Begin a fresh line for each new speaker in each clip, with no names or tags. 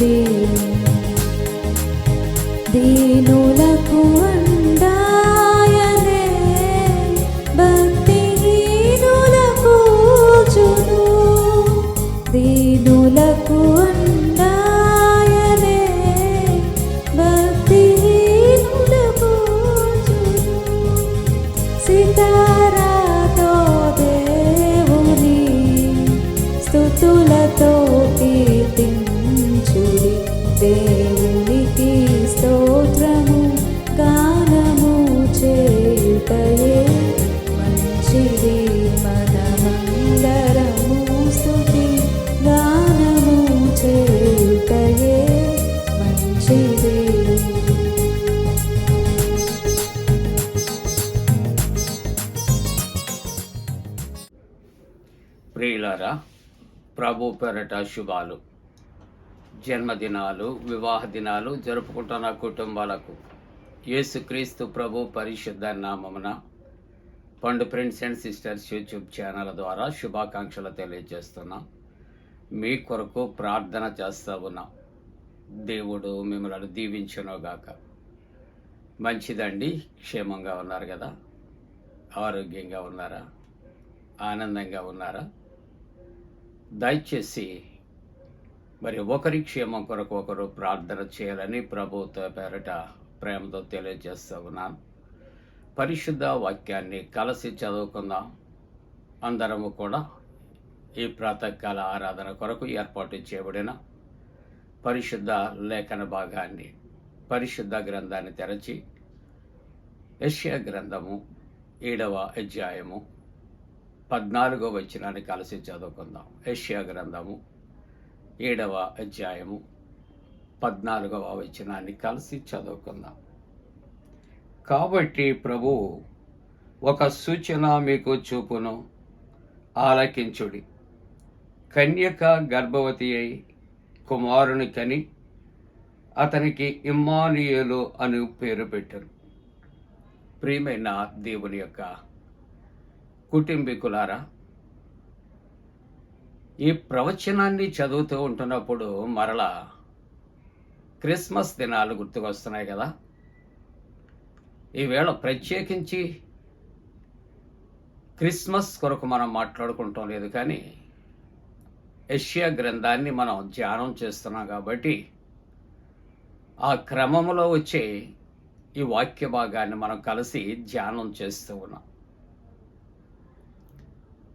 baby ప్రభు పెరట శుభాలు. జన్మదినాలు వివాహ దినాలు జరుపుకుంటున్న కుటుంబాలకు యేసుక్రీస్తు ప్రభు పరిశుద్ధ నామమున Pandu friends and sisters YouTube channel ద్వారా శుభాకాంక్షలు తెలియజేస్తున్నా. మీ కొరకు ప్రార్థన చేస్తూ ఉన్నా. దేవుడు మిమ్మల్ని దీవించునుగాక. మంచిదండి క్షేమంగా ఉన్నారు కదా? ఆరోగ్యంగా ఉన్నారా? ఆనందంగా ఉన్నారా? దయచేసి మరి ఒకరి క్షేమం కొరకు ఒకరు ప్రార్థన చేయాలని ప్రభుత్వ పేరట ప్రేమతో తెలియజేస్తూ ఉన్నాను. పరిశుద్ధ వాక్యాన్ని కలిసి చదువుకుందాం. అందరము కూడా ఈ ప్రాతకాల ఆరాధన కొరకు ఏర్పాటు చేయబడిన పరిశుద్ధ లేఖన భాగాన్ని పరిశుద్ధ గ్రంథాన్ని తెరచి యష్యా గ్రంథము ఏడవ అధ్యాయము పద్నాలుగో వచనాన్ని కలిసి చదువుకుందాం. ఏషియా గ్రంథము ఏడవ అధ్యాయము పద్నాలుగవ వచనాన్ని కలిసి చదువుకుందాం. కాబట్టి ప్రభు ఒక సూచన మీకు చూపును. ఆలకించుడి. కన్యక గర్భవతి అయి కుమారుని కని అతనికి ఇమ్మానుయేలు అని పేరు పెట్టారు ప్రియమైన దేవుని యొక్క కుటుంబీకులారా ఈ ప్రవచనాన్ని చదువుతూ ఉంటున్నప్పుడు మరలా క్రిస్మస్ దినాలు గుర్తుకొస్తున్నాయి కదా. ఈవేళ ప్రత్యేకించి క్రిస్మస్ కొరకు మనం మాట్లాడుకుంటాం లేదు కానీ యష్యా గ్రంథాన్ని మనం ధ్యానం చేస్తున్నాం కాబట్టి ఆ క్రమంలో వచ్చే ఈ వాక్య భాగాన్ని మనం కలిసి ధ్యానం చేస్తూ ఉన్నాం.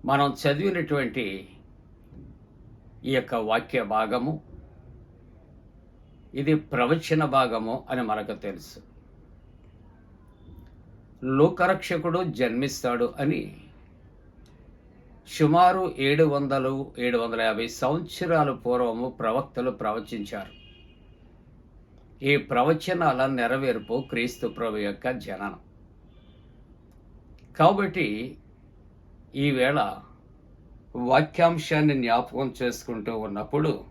మనం చదివినటువంటి ఈ యొక్క వాక్య భాగము ఇది ప్రవచన భాగము అని మనకు తెలుసు. లోకరక్షకుడు జన్మిస్తాడు అని సుమారు ఏడు వందలు ఏడు వందల యాభై సంవత్సరాల పూర్వము ప్రవక్తలు ప్రవచించారు. ఈ ప్రవచనాల నెరవేర్పు క్రీస్తు ప్రభు యొక్క జననం. కాబట్టి ఈవేళ వాక్యాంశాన్ని జ్ఞాపకం చేసుకుంటూ ఉన్నప్పుడు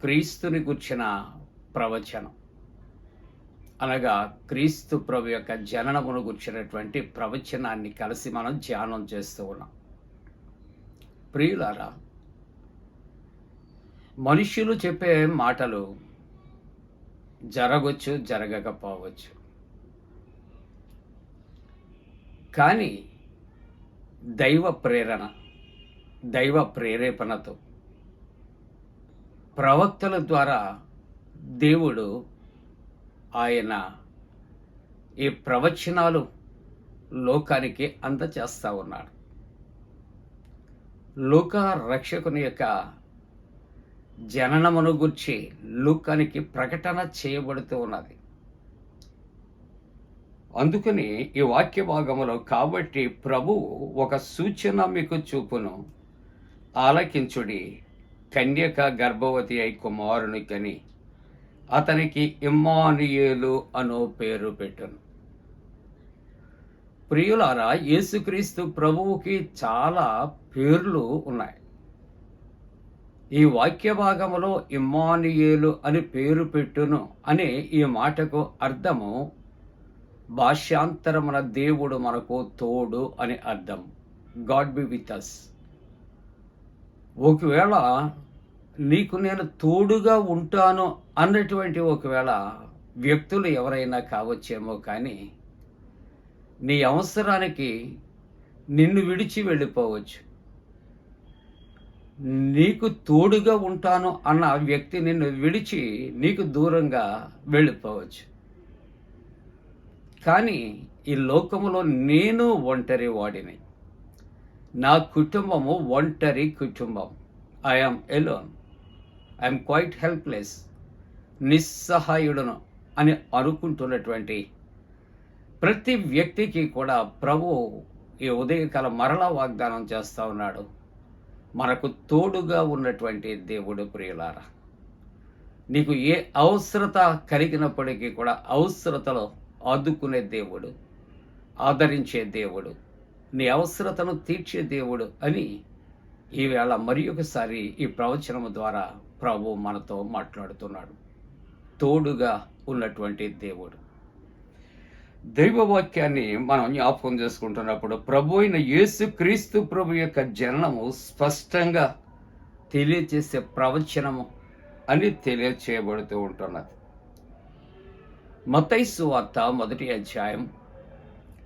క్రీస్తుని గుర్చిన ప్రవచనం. అనగా క్రీస్తు ప్రభు యొక్క జననమును గుర్చినటువంటి ప్రవచనాన్ని కలిసి మనం ధ్యానం చేస్తూ ఉన్నాం. ప్రియులారా మనుష్యులు చెప్పే మాటలు జరగవచ్చు జరగకపోవచ్చు. కానీ దైవ ప్రేరణ దైవ ప్రేరేపణతో. ప్రవక్తల ద్వారా దేవుడు ఆయన ఈ ప్రవచనాలు లోకానికి అందచేస్తూ ఉన్నాడు. లోక రక్షకుని యొక్క జననమును గుర్చి లోకానికి ప్రకటన చేయబడుతూ ఉన్నది. అందుకని ఈ వాక్య భాగంలో కాబట్టి ప్రభువు ఒక సూచన మీకు చూపును. ఆలకించుడి. కన్యక గర్భవతి అయి కుమారుని కని అతనికి ఇమ్మానియేలు అనో పేరు పెట్టును. ప్రియులారా యేసుక్రీస్తు ప్రభువుకి చాలా పేర్లు ఉన్నాయి. ఈ వాక్య భాగంలో ఇమ్మానియేలు అని పేరు పెట్టును అనే ఈ మాటకు అర్థము భాష్యాంతరమున దేవుడు మనకు తోడు అని అర్థం. గాడ్ బి విత్ అస్ ఒకవేళ నీకు నేను తోడుగా ఉంటాను అన్నటువంటి ఒకవేళ వ్యక్తులు ఎవరైనా కావచ్చేమో కానీ నీ అవసరానికి నిన్ను విడిచి వెళ్ళిపోవచ్చు. నీకు తోడుగా ఉంటాను అన్న వ్యక్తి నిన్ను విడిచి నీకు దూరంగా వెళ్ళిపోవచ్చు. కానీ ఈ లోకములో నేను ఒంటరి వాడిని. నా కుటుంబము ఒంటరి కుటుంబం. I'm alone I'm quite helpless నిస్సహాయుడును అని అనుకుంటున్నటువంటి ప్రతి వ్యక్తికి కూడా ప్రభు ఈ ఉదయకాల మరలా వాగ్దానం చేస్తూ ఉన్నాడు. మనకు తోడుగా ఉన్నటువంటి దేవుడు ప్రియులారా. నీకు ఏ అవసరత కలిగినప్పటికీ కూడా అవసరతలో ఆదుకునే దేవుడు ఆదరించే దేవుడు నీ అవసరతను తీర్చే దేవుడు అని ఈవేళ మరి ఒకసారి ఈ ప్రవచనము ద్వారా ప్రభు మనతో మాట్లాడుతున్నాడు. తోడుగా ఉన్నటువంటి దేవుడు. దైవవాక్యాన్ని మనం జ్ఞాపకం చేసుకుంటున్నప్పుడు ప్రభు అయిన యేసు క్రీస్తు ప్రభు యొక్క జననము స్పష్టంగా తెలియచేసే ప్రవచనము అని తెలియచేయబడుతూ ఉంటున్నది. మతైసు వార్త మొదటి అధ్యాయం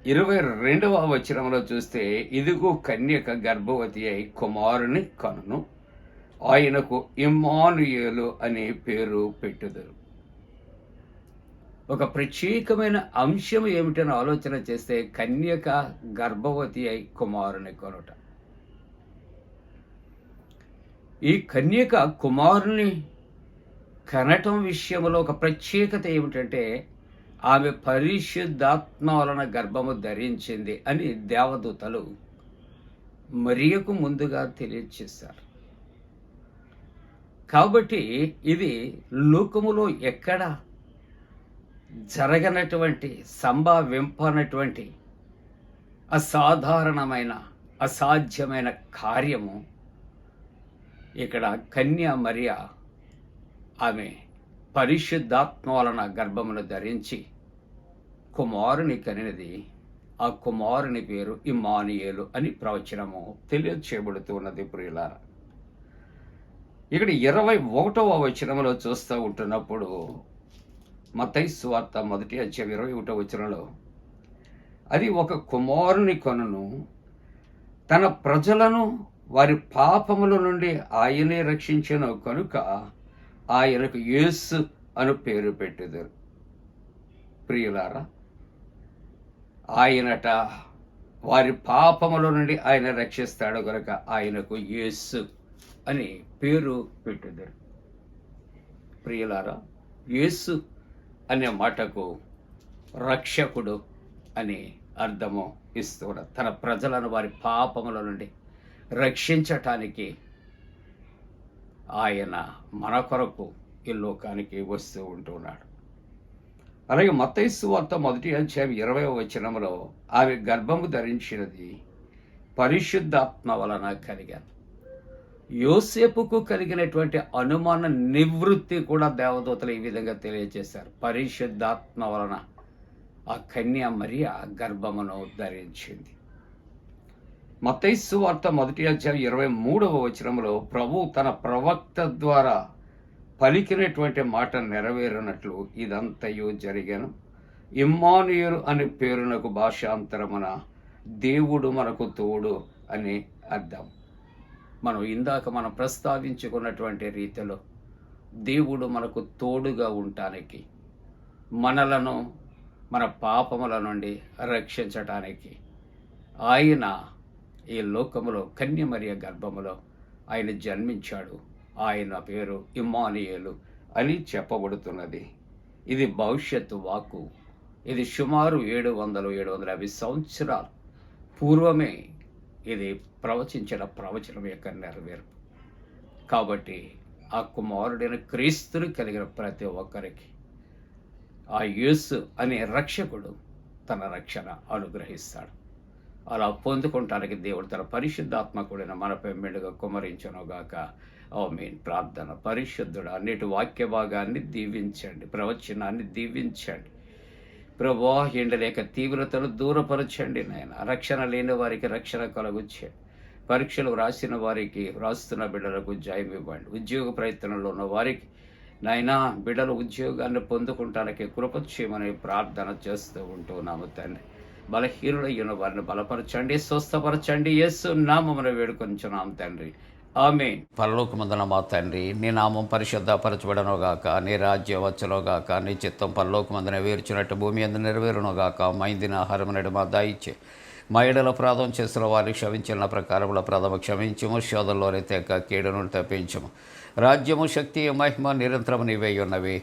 ఇరవై రెండవ వచనంలో చూస్తే ఇదిగో కన్యక గర్భవతి అయి కుమారుని కనును. ఆయనకు ఇమ్మానుయేలు అనే పేరు పెట్టుదరు. ఒక ప్రత్యేకమైన అంశం ఏమిటని ఆలోచన చేస్తే కన్యక గర్భవతి అయి కుమారుని కొనుట. ఈ కన్యక కుమారుని కనటం విషయంలో ఒక ప్రత్యేకత ఏమిటంటే ఆమె పరిశుద్ధాత్మ వలన గర్భము ధరించింది అని దేవదూతలు మరియకు ముందుగా తెలియచేశారు. కాబట్టి ఇది లోకములో ఎక్కడ జరగనటువంటి సంభావింపనటువంటి అసాధారణమైన అసాధ్యమైన కార్యము ఇక్కడ కన్యా మరియ ఆమె పరిశుద్ధాత్మ వలన గర్భమును ధరించి కుమారుని కనినది. ఆ కుమారుని పేరు ఇమానియేలు అని ప్రవచనము తెలియచేయబడుతున్నది ఉన్నది ఇక్కడ ఇరవై ఒకటవ వచనంలో చూస్తూ ఉంటున్నప్పుడు మతై స్వార్త మొదటి అధ్యాయం ఇరవై ఒకటో వచనంలో అది ఒక కుమారుని కొనను. తన ప్రజలను వారి పాపముల నుండి ఆయనే రక్షించను. కనుక ఆయనకు యేసు అను పేరు పెట్టెదరు ప్రియులారా ఆయనట వారి పాపముల నుండి ఆయన రక్షిస్తాడు కనుక ఆయనకు యేసు అని పేరు పెట్టుదరు ప్రియులారా యేసు అనే మాటకు రక్షకుడు అని అర్థము ఇస్తున్నారు తన ప్రజలను వారి పాపముల నుండి రక్షించటానికి ఆయన మన కొరకు ఈ లోకానికి వస్తూ ఉంటున్నాడు అలాగే మతైస్సు వార్త మొదటి అధ్యాయం ఇరవై వచనంలో ఆమె గర్భము ధరించినది పరిశుద్ధాత్మ వలన కలిగాను యోసేపుకు కలిగినటువంటి అనుమాన నివృత్తి కూడా దేవదూతలు ఈ విధంగా తెలియజేశారు. పరిశుద్ధాత్మ వలన ఆ కన్య మరియ గర్భమును ధరించింది. మతైస్సు వార్త మొదటి అధ్యాయం ఇరవై మూడవ వచనంలో ప్రభు తన ప్రవక్త ద్వారా పలికినటువంటి మాట నెరవేరినట్లు ఇదంతయు జరిగాను. ఇమ్మానుయేలు అనే పేరునకు భాషాంతరమున దేవుడు మనకు తోడు అని అర్థం. మనం ఇందాక మనం ప్రస్తావించుకున్నటువంటి రీతిలో దేవుడు మనకు తోడుగా ఉండటానికి మనలను మన పాపముల నుండి రక్షించటానికి ఆయన ఈ లోకములో కన్యమరియ గర్భములో ఆయన జన్మించాడు. ఆయన పేరు ఇమ్మానియేలు అని చెప్పబడుతున్నది. ఇది భవిష్యత్తు వాక్కు. ఇది సుమారు ఏడు వందలు ఏడు వందల యాభై సంవత్సరాలు పూర్వమే ఇది ప్రవచించిన ప్రవచనం యొక్క నెరవేర్పు. కాబట్టి ఆ కుమారుడైన క్రీస్తుని కలిగిన ప్రతి ఒక్కరికి ఆ యేసు అనే రక్షకుడు తన రక్షణ అనుగ్రహిస్తాడు. అలా పొందుకుంటానికి దేవుడు తన పరిశుద్ధాత్మకుడైన మనపై మెడుగా కుమరించనుగాక. ఓ మీన్ ప్రార్థన పరిశుద్ధుడు అన్నిటి వాక్య భాగాన్ని దీవించండి ప్రవచనాన్ని దీవించండి. ప్రభా ఎండలేక తీవ్రతను దూరపరచండి నాయన. రక్షణ లేని వారికి రక్షణ కలుగుచ్చండి పరీక్షలు రాసిన వారికి రాస్తున్న బిడ్డలకు జయం ఇవ్వండి. ఉద్యోగ ప్రయత్నంలో ఉన్న వారికి నాయనా బిడ్డలు ఉద్యోగాన్ని పొందుకుంటానికి కృప ప్రార్థన చేస్తూ ఉంటున్నాము తండ్రి. బలహీనులయ్యున్న వారిని బలపరచండి స్వస్థపరచండి. యేసు నామమున వేడుకొంచున్నాం తండ్రి. ఆమె పరలోకమందున మా తండ్రి నీ నామం పరిశుద్ధపరచబడనుగాక నీ రాజ్యం వచ్చునుగాక నీ చిత్తం పరలోకమందున వేర్చినట్టు భూమి అందు నెరవేరునుగాక మైందిన ఆహారం నడు మా దాయిచ్చే. మా ఎడల ప్రాధం చేసిన వారిని క్షమించిన ప్రకారముల ప్రథమ క్షమించము శోధంలోనే తెక్క కీడును తప్పించము. రాజ్యము శక్తి మహిమ నిరంతరము నీవై ఉన్నవి.